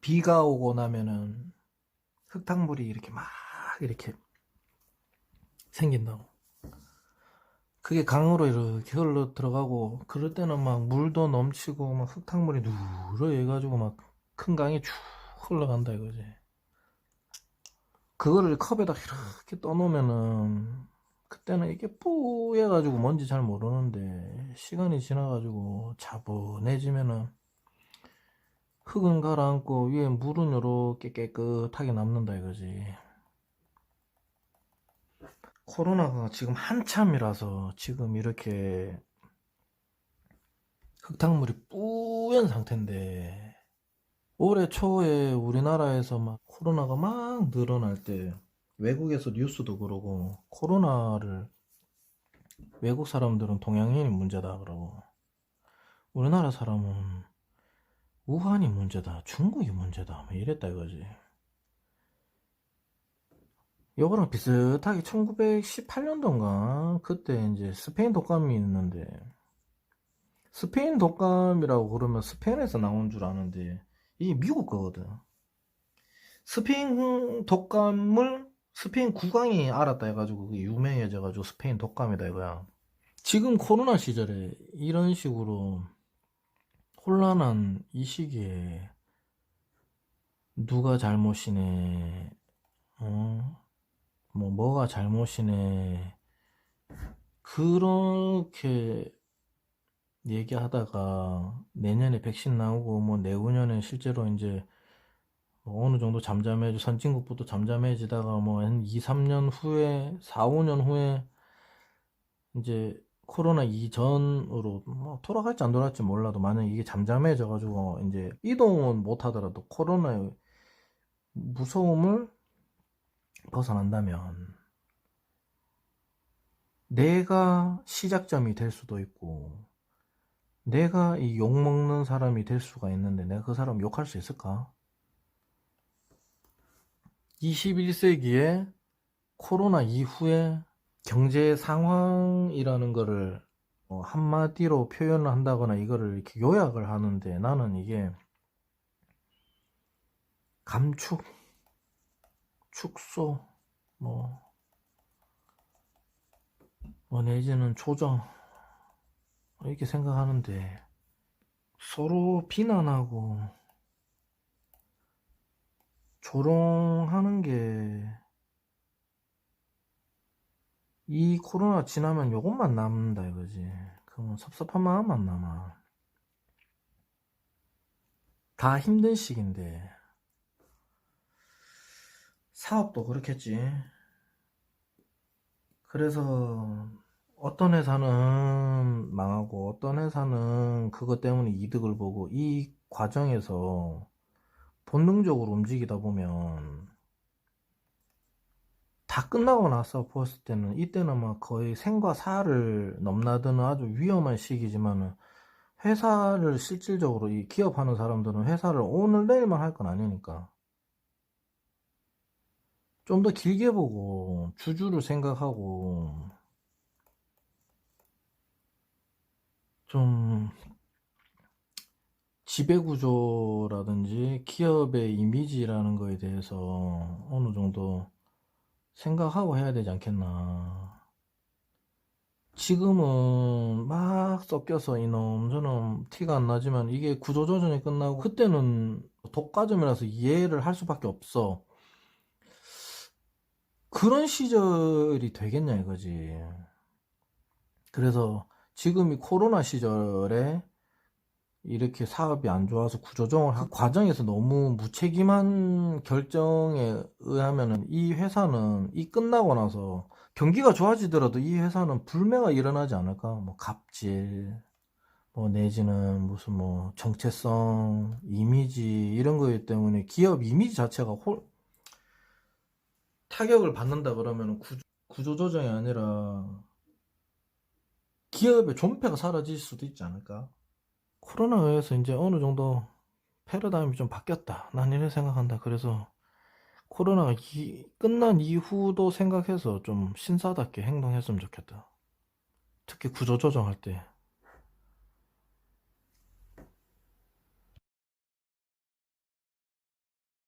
비가 오고 나면은 흙탕물이 이렇게 막 이렇게 생긴다고. 그게 강으로 이렇게 흘러 들어가고 그럴 때는 막 물도 넘치고 막 흙탕물이 누러해가지고 막 큰 강이 쭉 흘러간다 이거지. 그거를 컵에다 이렇게 떠놓으면은 그때는 이게 뿌해가지고 뭔지 잘 모르는데 시간이 지나가지고 차분해지면은 흙은 가라앉고 위에 물은 요렇게 깨끗하게 남는다 이거지. 코로나가 지금 한참이라서 지금 이렇게 흙탕물이 뿌연 상태인데 올해 초에 우리나라에서 막 코로나가 막 늘어날 때 외국에서 뉴스도 그러고 코로나를 외국 사람들은 동양인이 문제다 그러고 우리나라 사람은 우한이 문제다 중국이 문제다 뭐 이랬다 이거지. 요거랑 비슷하게 1918년도인가? 그때 이제 스페인 독감이 있는데. 스페인 독감이라고 그러면 스페인에서 나온 줄 아는데 이게 미국 거거든. 스페인 독감을 스페인 국왕이 알았다 해가지고 그게 유명해져가지고 스페인 독감이다 이거야. 지금 코로나 시절에 이런 식으로 혼란한 이 시기에 누가 잘못이네 어? 뭐 뭐가 잘못이네 그렇게 얘기하다가 내년에 백신 나오고 뭐 내후년에 실제로 이제 뭐 어느 정도 잠잠해지 선진국부터 잠잠해지다가 뭐 한 2, 3년 후에 4, 5년 후에 이제 코로나 이전으로 뭐 돌아갈지 안 돌아갈지 몰라도 만약 이게 잠잠해져 가지고 이제 이동은 못 하더라도 코로나의 무서움을 벗어난다면 내가 시작점이 될 수도 있고 내가 이 욕먹는 사람이 될 수가 있는데 내가 그 사람 욕할 수 있을까? 21세기에 코로나 이후에 경제 상황이라는 거를 어, 한마디로 표현을 한다거나 이거를 이렇게 요약을 하는데 나는 이게 감축, 축소, 뭐, 뭐 내지는 조정 이렇게 생각하는데 서로 비난하고 조롱하는 게 이 코로나 지나면 요것만 남는다 이거지. 그러면 섭섭한 마음만 남아. 다 힘든 시기인데 사업도 그렇겠지. 그래서 어떤 회사는 망하고 어떤 회사는 그것 때문에 이득을 보고 이 과정에서 본능적으로 움직이다 보면 다 끝나고 나서 보았을 때는 이때는 막 거의 생과 사를 넘나드는 아주 위험한 시기지만은 회사를 실질적으로 이 기업하는 사람들은 회사를 오늘 내일만 할 건 아니니까 좀 더 길게 보고 주주를 생각하고 좀 지배구조라든지 기업의 이미지라는 거에 대해서 어느 정도 생각하고 해야 되지 않겠나. 지금은 막 섞여서 이놈 저놈 티가 안 나지만 이게 구조조정이 끝나고 그때는 독과점이라서 이해를 할 수밖에 없어. 그런 시절이 되겠냐 이거지. 그래서 지금 이 코로나 시절에 이렇게 사업이 안 좋아서 구조정을 한 과정에서 너무 무책임한 결정에 의하면은 이 회사는 이 끝나고 나서 경기가 좋아지더라도 이 회사는 불매가 일어나지 않을까? 뭐 갑질, 뭐 내지는 무슨 뭐 정체성, 이미지 이런 거기 때문에 기업 이미지 자체가 홀 타격을 받는다 그러면 구조, 구조조정이 아니라 기업의 존폐가 사라질 수도 있지 않을까? 코로나에 의해서 이제 어느 정도 패러다임이 좀 바뀌었다. 난 이렇게 생각한다. 그래서 코로나가 이- 끝난 이후도 생각해서 좀 신사답게 행동했으면 좋겠다. 특히 구조조정할 때.